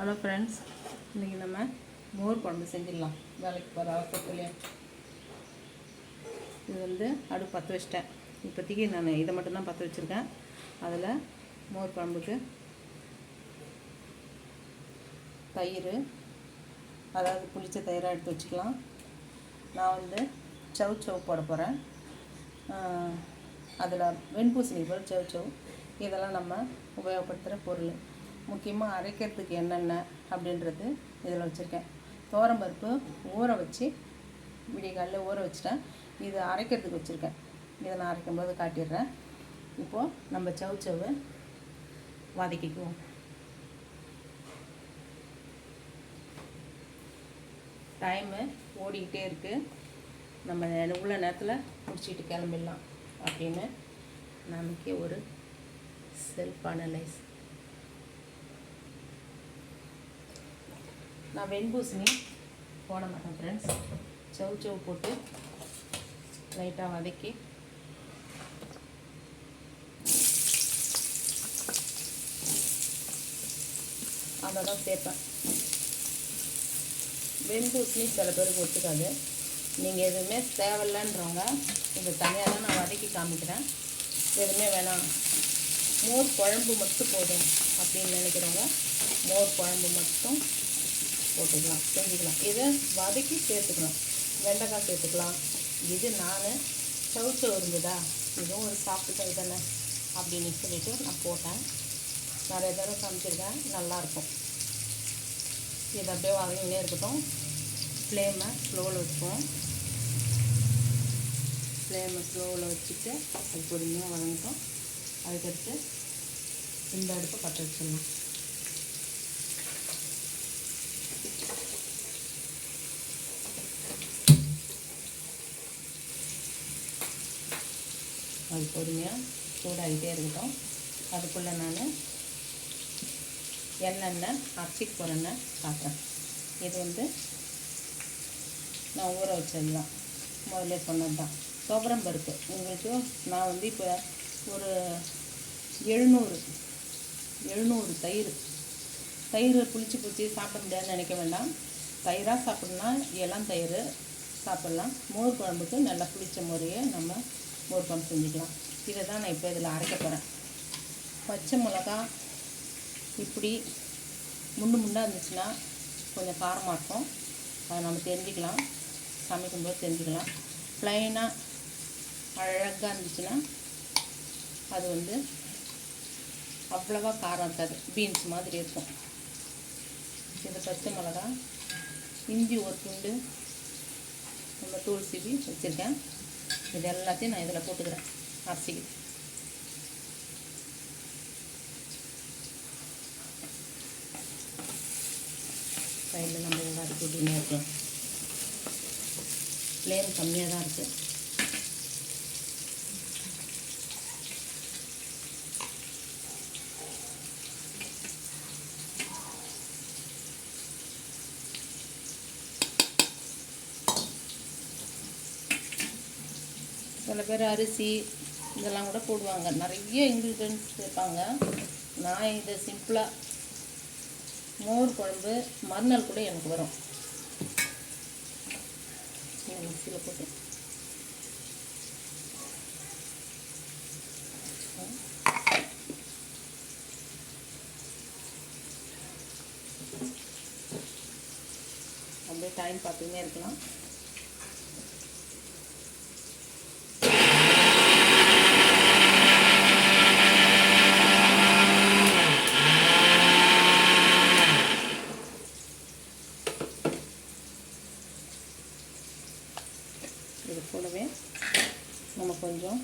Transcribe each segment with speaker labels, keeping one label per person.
Speaker 1: Hello friends இன்றைக்கி நம்ம மோர் குழம்பு செஞ்சிடலாம். வேலைக்கு போகிற அவசரத்துலேயே இது வந்து அடுப்பு பற்ற வச்சிட்டேன். இப்போதைக்கு நான் இதை மட்டும்தான் பற்ற வச்சுருக்கேன். அதில் மோர் குழம்புக்கு தயிர் அதாவது புளிச்ச தயிராக எடுத்து வச்சுக்கலாம். நான் வந்து சவ் சவ் போட போகிறேன் அதில் வெண்பூசணி போல் சவ் சவ். இதெல்லாம் நம்ம உபயோகப்படுத்துகிற பொருள். முக்கியமாக அரைக்கிறதுக்கு என்னென்ன அப்படின்றது இதில் வச்சுருக்கேன். தோரம்பருப்பு ஊற வச்சு விடிகாலில் ஊற வச்சுட்டேன். இது அரைக்கிறதுக்கு வச்சுருக்கேன். இதை நான் அரைக்கும்போது காட்டிடுறேன். இப்போது நம்ம சவ் சவ்வை வதக்கிக்குவோம். டைமு ஓடிக்கிட்டே இருக்குது நம்ம உள்ள நேரத்தில் முடிச்சிட்டு கிளம்பிடலாம் அப்படின்னு நமக்கே ஒரு செல்ஃப் அனலைஸ் நான் வெண்பூசணி போட மாட்டேன் ஃப்ரெண்ட்ஸ் சவு சவு போட்டு லைட்டாக வதக்கி. அதை தான் சேர்ப்பேன். வெண்பூசணி சில பேருக்கு ஒத்துக்காது. நீங்கள் எதுவுமே தேவையில்லைன்றவங்க இது தனியாக தான் நான் வதக்கி காமிக்கிறேன். எதுவுமே வேணாம். மோர் குழம்பு மட்டும் போதும் அப்படின்னு நினைக்கிறவங்க மோர் குழம்பு மட்டும் போட்டுக்கலாம் செஞ்சுக்கலாம். இதை வதக்கி சேர்த்துக்கலாம் வெண்டைக்காய் சேர்த்துக்கலாம். இது நான் சவுச்சவு இருந்ததா இதுவும் ஒரு சாப்பிட்டு தானே? அப்படின்னு சொல்லிட்டு நான் போட்டேன். நிறைய தடவை சமைச்சிருக்கேன். நல்லாயிருக்கும் இது அப்படியே வதங்கினே இருக்கட்டும். ஃப்ளேமை ஸ்லோவில் வச்சுப்போம் ஃப்ளேமை ஸ்லோவில் வச்சுட்டு அது பொறுமையாக வதங்கிட்டோம். அதுக்கடுத்து இந்த அடுப்பை பற்ற வச்சிடலாம். அது பொறுமையாக சூடாகிட்டே இருக்கட்டும். அதுக்குள்ளே நான் எண்ணெய் அரிசிக்கு போகிறேன்னு பார்க்குறேன் இது வந்து நான் ஊற வச்சது தான் முதல்ல சொன்னது தான் துவரம் பருப்பு. உங்களுக்கு நான் வந்து இப்போ ஒரு எழுநூறு எழுநூறு தயிர். தயிர் புளிச்சு புளிச்சு சாப்பிட முடியாதுன்னு நினைக்க வேண்டாம். தயிராக சாப்பிட்ணுன்னா இளம் தயிர் சாப்பிட்லாம். மோர் குழம்புக்கு நல்லா புளிச்ச முறையை நம்ம மோர் குழம்பு செஞ்சுக்கலாம். இதை தான் நான் இப்போ இதில் அரைக்க போகிறேன் பச்சை மிளகா இப்படி முண்டு முண்டாக இருந்துச்சுன்னா கொஞ்சம் காரமாக இருக்கும். அதை நம்ம தெரிஞ்சுக்கலாம். சமைக்கும்போது தெரிஞ்சுக்கலாம். ப்ளைனாக அழகாக இருந்துச்சுன்னா அது வந்து அவ்வளவா காரம் இருக்காது. பீன்ஸ் மாதிரி இருக்கும். இந்த பச்சை மிளகா இஞ்சி ஒரு துண்டு நம்ம தூள் சீவி வச்சுருக்கேன். இது எல்லாத்தையும் நான் இதில் போட்டுக்கிறேன். அரிசிக்கு. சைடில் நம்ம எல்லாத்தையும் போட்டுக்கினே இருக்கோம் ஃப்ளேம் கம்மியாக தான் இருக்குது சில பேர் அரிசி இதெல்லாம் கூட போடுவாங்க. நிறைய இன்க்ரீடியன்ஸ் சேர்ப்பாங்க. நான் இதை சிம்பிளாக மோர் குழம்பு மறுநாள் கூட எனக்கு வரும். மிக்சியில் போட்டு. அப்படியே டைம் பார்த்துக்கிட்டே இருக்கலாம் இது கூடவே நம்ம கொஞ்சம்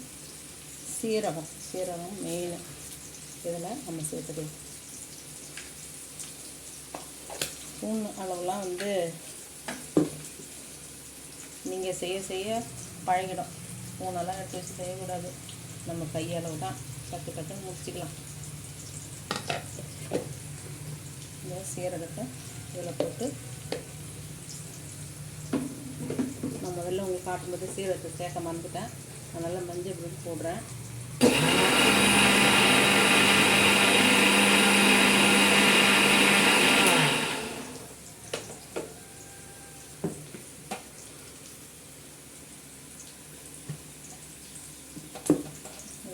Speaker 1: சீரகம் சீரகம் மெயின் இதில் நம்ம சேர்த்துக்கலாம் ஸ்பூன் அளவுலாம் வந்து நீங்கள் செய்ய பழகிடும். மூணெல்லாம் எடுத்து வச்சு செய்யக்கூடாது. நம்ம கையளவு தான் பத்து பத்து முடிச்சுக்கலாம். இந்த சீரகத்தை இதில் போட்டு நம்ம முதல்ல உங்களுக்கு காட்டும்போது சீரகத்தை சேர்க்க மறந்துட்டேன். அதனால் மஞ்சள் போடுறேன்.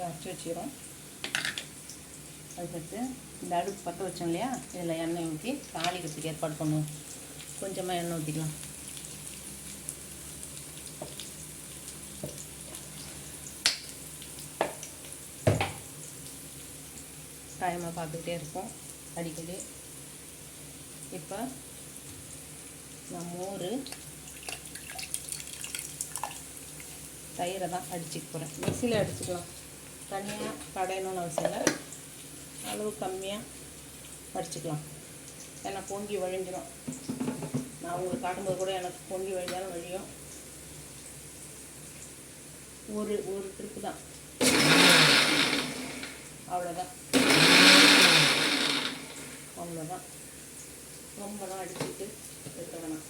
Speaker 1: இதை அரைச்சி வச்சுக்கிறோம். அதுக்கடுத்து இந்த அடுப்பு பற்ற வச்சோம் இல்லையா? இதில் எண்ணெய் ஊற்றி தாளிக்கிறதுக்கு ஏற்பாடு பண்ணுவோம். கொஞ்சமாக எண்ணெய் ஊற்றிக்கலாம். டைமாக பார்த்துக்கிட்டே இருப்போம். அடிக்கடி. இப்போ நான் மோர் தயிரை தான் அடிச்சுக்க போகிறேன் மிக்சியில் அடிச்சுக்கலாம். தனியாக கடையணும்னு அவசியம் இல்லை. அளவு கம்மியாக வடிச்சிக்கலாம் ஏன்னா பொங்கி வழிஞ்சிடும் நான் உங்களுக்கு காட்டும்போது கூட எனக்கு பொங்கி வழிஞ்சாலும் வழியும். ஒரு ஒரு ட்ரிப்பு தான். அவ்வளோதான் அவ்வளோதான் ரொம்பலாம் அடிச்சுட்டு இருக்க வேணாம்.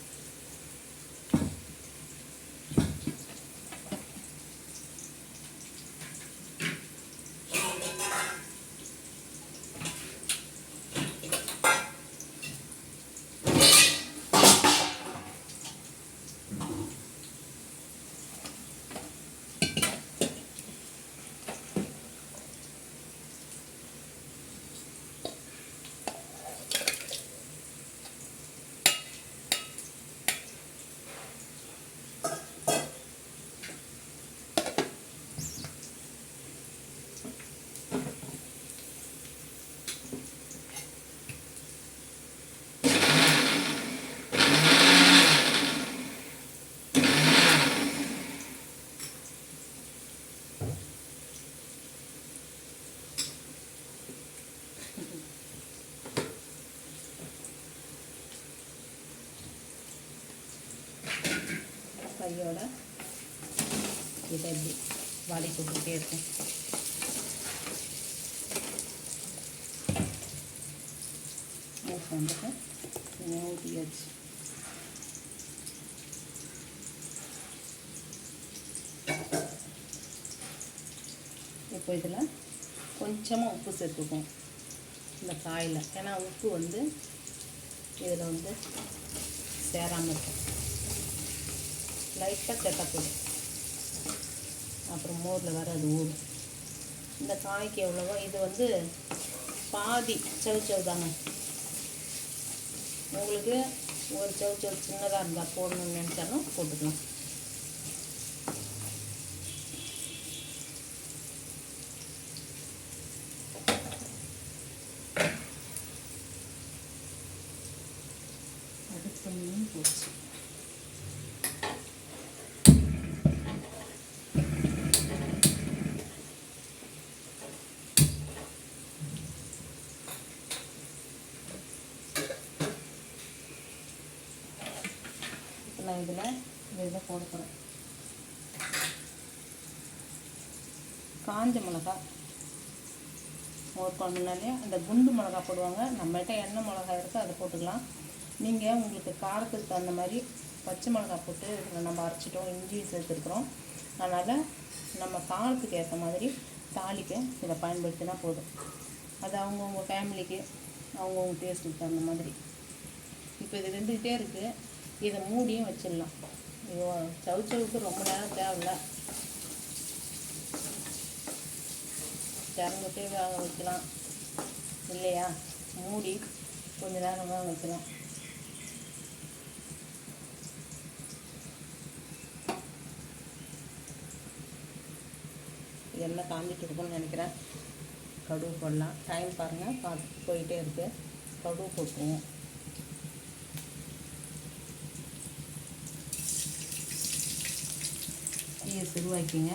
Speaker 1: கையோட இதை இப்படி வாடி கொடுத்துட்டே இருக்கும் மூஸ் வந்துட்டு ஊற்றியாச்சு இப்போ இதில் கொஞ்சமாக உப்பு சேர்த்துக்கும் இந்த காயில். ஏன்னா உப்பு வந்து இதில் வந்து சேராமல் இருக்கும். லைட்டாக செட்டப்படும் அப்புறம் மோரில் வேறு அது ஊறும் இந்த காய்க்கு எவ்வளவோ இது வந்து பாதி செவ் செவ் தாங்க உங்களுக்கு ஒரு செவ் செவ் சின்னதாக இருந்தால் போடணும்னு நினச்சாலும் போட்டுக்கலாம் அடுத்த மீன் போச்சு இப்போ நான் இதில் இதை போட போகிறேன் காஞ்ச மிளகா. மோர் குழம்புனாலே அந்த குண்டு மிளகா போடுவாங்க. நம்மகிட்ட எண்ணெய் மிளகா எடுத்து அதை போட்டுக்கலாம். நீங்கள் உங்களுக்கு காரத்துக்கு தகுந்த மாதிரி பச்சை மிளகா போட்டு நம்ம அரைச்சிட்டோம் இஞ்சியும் சேர்த்துருக்குறோம். அதனால் நம்ம காரத்துக்கு ஏற்ற மாதிரி தாளிக்க இதை பயன்படுத்தினா போதும். அது அவங்கவுங்க ஃபேமிலிக்கு அவங்கவுங்க டேஸ்ட்டுக்கு தகுந்த மாதிரி. இப்போ இது வெந்துக்கிட்டே இருக்குது இதை மூடியும் வச்சிடலாம். ஐயோ சவுச்சவுக்கு ரொம்ப நேரம் தேவையில்ல. திறந்துட்டே வேக வைக்கலாம். இல்லையா? மூடி கொஞ்ச நேரம் வேக வைக்கலாம். எண்ணெய் காஞ்சிட்டு இருக்கும்னு நினைக்கிறேன். கடுகு போடலாம். டைம் பாருங்கள் பார்த்து போயிட்டே இருக்கு. கடுகு போட்டுருவோம். சிறுவாக்கிங்க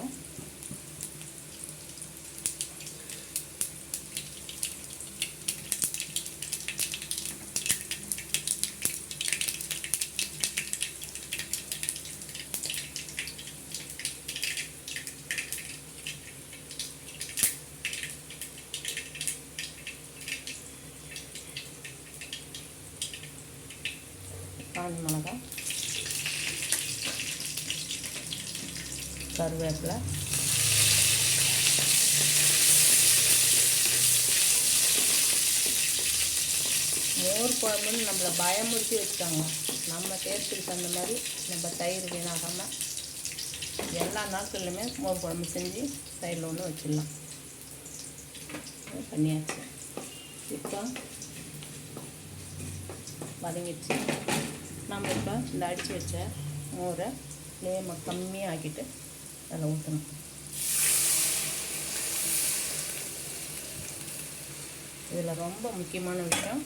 Speaker 1: காஞ்ச மிளகாய். கருவேப்பிலை. மோர் குழம்புன்னு நம்மளை பயமுறுத்தி வச்சுட்டாங்க. நம்ம டேஸ்ட்டுக்கு தகுந்த மாதிரி நம்ம தயிர் வீணாகாமல் எல்லா நாட்கள்லையுமே மோர் குழம்பு செஞ்சு சைடில் ஒன்று வச்சிடலாம். பண்ணியாச்சு. இப்போ வதங்கிடுச்சு. நம்ம இப்போ இந்த அடித்து வச்ச மோரை ஃப்ளேமை கம்மியாக ஆக்கிட்டு அதில் ஊற்றணும் இதில் ரொம்ப முக்கியமான விஷயம்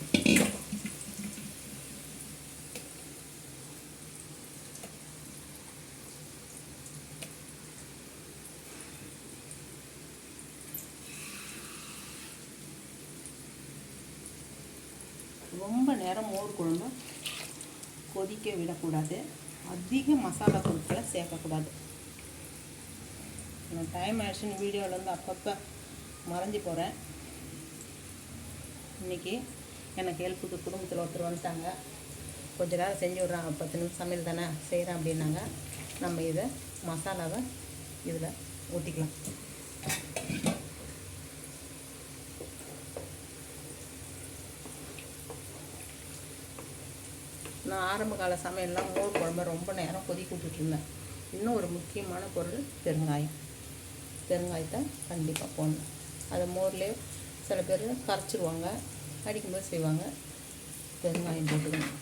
Speaker 1: ரொம்ப நேரம் மோர் குழம்பு. கொதிக்க விடக்கூடாது. அதிக மசாலா பொருட்களை சேர்க்கக்கூடாது. நான் டைம் ஆயிடுச்சுன்னு வீடியோவில் அப்பப்போ மறைஞ்சு போகிறேன் இன்றைக்கி எனக்கு ஹெல்ப்புக்கு குடும்பத்தில் ஒருத்தர் வந்துட்டாங்க. கொஞ்ச நேரம் செஞ்சு விட்றாங்க பத்து நிமிஷம் சமையல் தானே செய்கிறேன் அப்படின்னாங்க. நம்ம இதை மசாலாவை இதில் ஊற்றிக்கலாம் நான் ஆரம்ப கால சமையல்லாம் மோர் குழம்பு ரொம்ப நேரம் கொதிக்க விட்டுட்டு இருந்தேன். இன்னும் ஒரு முக்கியமான பொருள் பெருங்காயம். பெருங்காயத்தை கண்டிப்பாக போடணும். அதை மோர்லேயே சில பேர் கரைச்சிருவாங்க அடிக்கும்போது செய்வாங்க. பெருங்காயம் போட்டுக்கணும்.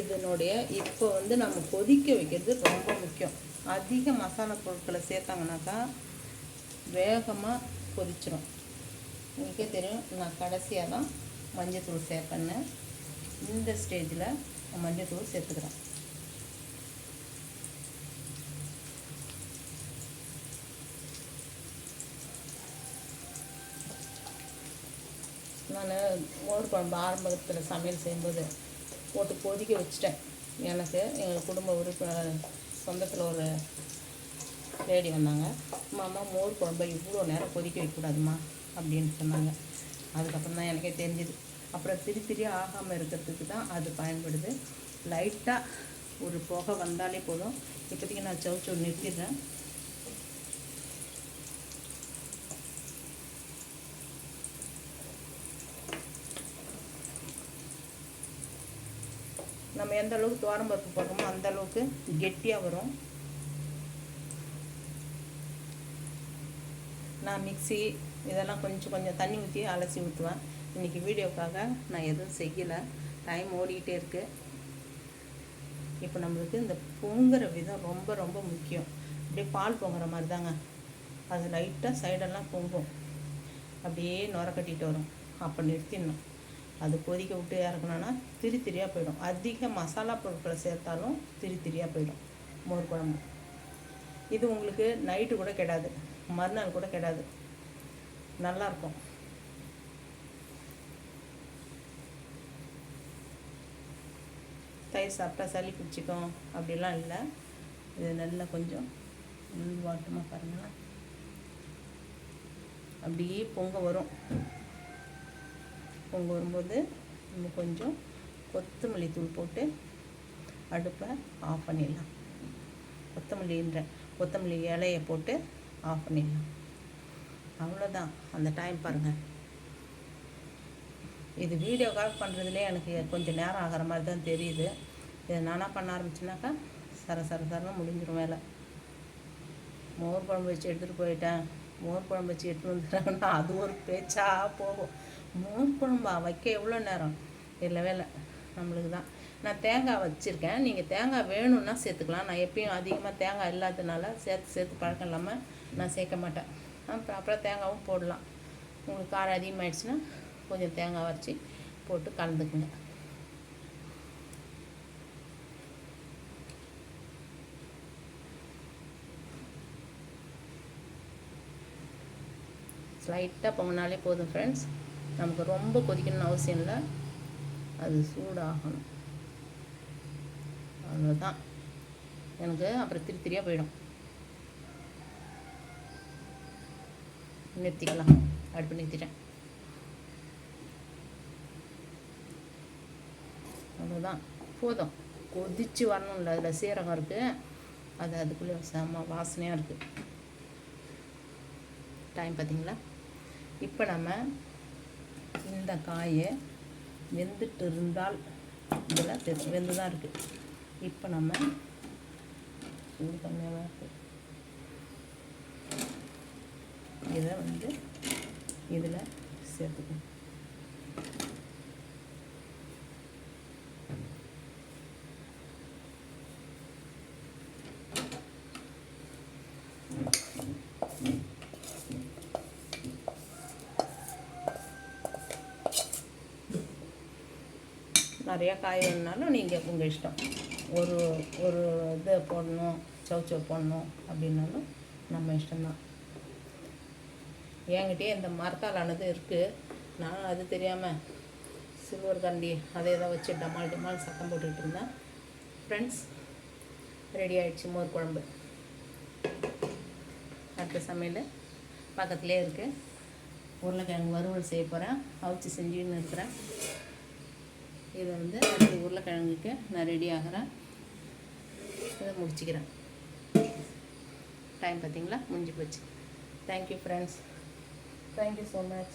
Speaker 1: இதனுடைய இப்போ வந்து நம்ம கொதிக்க வைக்கிறது ரொம்ப முக்கியம். அதிக மசாலா பொருட்களை சேர்த்தாங்கனாக்கா வேகமாக கொதிச்சிரும். உங்களுக்கே தெரியும் நான் கடைசியாக தான் மஞ்சத்தூள் சேர்ப்பேன்னு. இந்த ஸ்டேஜில் மஞ்சத்தூள் சேர்த்துக்கிறேன். நான் மோர் குழம்பு ஆரம்பத்தில் சமையல் செய்யும்போது போட்டு கொதிக்க வச்சுட்டேன். எனக்கு எங்கள் குடும்ப உறுப்பினர் சொந்தத்தில் ஒரு லேடி வந்தாங்க. மாமா மோர் குழம்பை இவ்வளோ நேரம் கொதிக்க வைக்கக்கூடாதுமா அப்படின்னு சொன்னாங்க. அதுக்கப்புறம் தான் எனக்கே தெரிஞ்சுது. அப்புறம் திரி திரியாக ஆகாமல் இருக்கிறதுக்கு தான் அது பயன்படுது. லைட்டாக ஒரு புகை வந்தாலே போதும். இப்போதைக்கு நான் சவுச்சோ நிறுத்திடுறேன் நம்ம எந்த அளவுக்கு பருப்பு போடுறோமோ அந்த அளவுக்கு கெட்டியாக வரும். நான் மிக்சி இதெல்லாம் கொஞ்சம் கொஞ்சம் தண்ணி ஊற்றி அலசி ஊற்றுவேன் இன்றைக்கி வீடியோக்காக நான் எதுவும் செய்யலை. டைம் ஓடிக்கிட்டே இருக்குது இப்போ நம்மளுக்கு இந்த பொங்குற விதம் ரொம்ப ரொம்ப முக்கியம். அப்படியே பால் பொங்குற மாதிரி தாங்க. அது லைட்டாக சைடெல்லாம் பொங்கும். அப்படியே நுர கட்டிட்டு வரும். அப்போ நிறுத்திடணும். அது கொதிக்க விட்டு இறக்கணும்னா திரி திரியாக போயிடும். அதிக மசாலா பொருட்களை சேர்த்தாலும் திரி திரியாக போயிடும் மோர் குழம்பு. இது உங்களுக்கு நைட்டு கூட கெடாது. மறுநாள் கூட கெடாது. நல்லாயிருக்கும் தயிர் சாப்பிட்டா சளி பிடிச்சிக்கும். அப்படிலாம் இல்லை. இது நல்லா கொஞ்சம் வாட்டமாக பாருங்கள் அப்படியே பொங்க வரும். பொங்க வரும்போது நம்ம கொஞ்சம் கொத்தமல்லி தூள் போட்டு அடுப்பை ஆஃப் பண்ணிடலாம். கொத்தமல்லின்ற கொத்தமல்லி இலையை போட்டு ஆஃப் பண்ணிடலாம். அவ்வளோதான் அந்த டைம் பாருங்கள் இது வீடியோ கால் பண்ணுறதுலே எனக்கு கொஞ்சம் நேரம் ஆகிற மாதிரி தான் தெரியுது. இதை நானாக பண்ண ஆரம்பிச்சுனாக்கா சர சர சரன்னு முடிஞ்சிடும் வேலை. மோர் குழம்பு வச்சு எடுத்துகிட்டு போயிட்டேன். மோர் குழம்பு வச்சு எடுத்துகிட்டு வந்துடுறாங்கன்னா அது ஒரு பேச்சாக போகும். மோர் குழம்பா வைக்க எவ்வளோ நேரம்? இல்லை. வேலை நம்மளுக்கு தான். நான் தேங்காய் வச்சுருக்கேன். நீங்கள் தேங்காய் வேணும்னா சேர்த்துக்கலாம். நான் எப்பயும் அதிகமாக தேங்காய் இல்லாததுனால சேர்த்து சேர்த்து பழக்கம் இல்லாமல் நான் சேர்க்க மாட்டேன். அப்புறம் அப்புறம் தேங்காவும் போடலாம். உங்களுக்கு காரம் அதிகமாகிடுச்சுன்னா கொஞ்சம் தேங்காய் வரைச்சி போட்டு கலந்துக்குங்க. ஸ்லைட்டாக பொங்கினாலே போதும் ஃப்ரெண்ட்ஸ் நமக்கு ரொம்ப கொதிக்கணும்னு அவசியம் இல்லை. அது சூடாகணும். அவ்வளோதான் எனக்கு அப்புறம் திரி திரியாக போயிடும். நிறுத்திக்கலாம். அடுப்பு நிறுத்திட்டேன். அவ்வளோதான் போதும். கொதித்து வரணும்ல. அதில் சீரகம் இருக்குது அது அதுக்குள்ளே செம்ம வாசனையாக இருக்குது டைம் பார்த்தீங்களா? இப்போ நம்ம இந்த காயை வெந்துட்டு இருந்தால் இதில் தெ வெந்து தான் இருக்குது இப்போ நம்ம சூடு கம்மியாக தான் இருக்குது இதை வந்து இதில் சேர்த்துக்கணும். நிறையா காய் வேணுனாலும் நீங்கள் உங்கள் இஷ்டம். ஒரு ஒரு இதை போடணும் சவுச்சவ் போடணும் அப்படின்னாலும் நம்ம இஷ்டம்தான். என்கிட்டயே இந்த மரத்தாலானது இருக்குது நான் அது தெரியாமல் சில்வர் கண்டி அதே தான் வச்சு டமால் டமால் சத்தம் போட்டுக்கிட்டு இருந்தேன். ஃப்ரெண்ட்ஸ் ரெடி ஆகிடுச்சு மோர் குழம்பு. அடுத்த சமையல் பக்கத்துலேயே இருக்குது உருளைக்கிழங்கு வறுவல் செய்ய போகிறேன் அவிச்சு செஞ்சுன்னு இருக்கிறேன். இதை வந்து அடுத்த உருளைக்கிழங்குக்கு நான் ரெடி ஆகிறேன். இதை முடிச்சுக்கிறேன். டைம் பார்த்தீங்களா? முடிஞ்சு போச்சு. Thank you friends thank you so much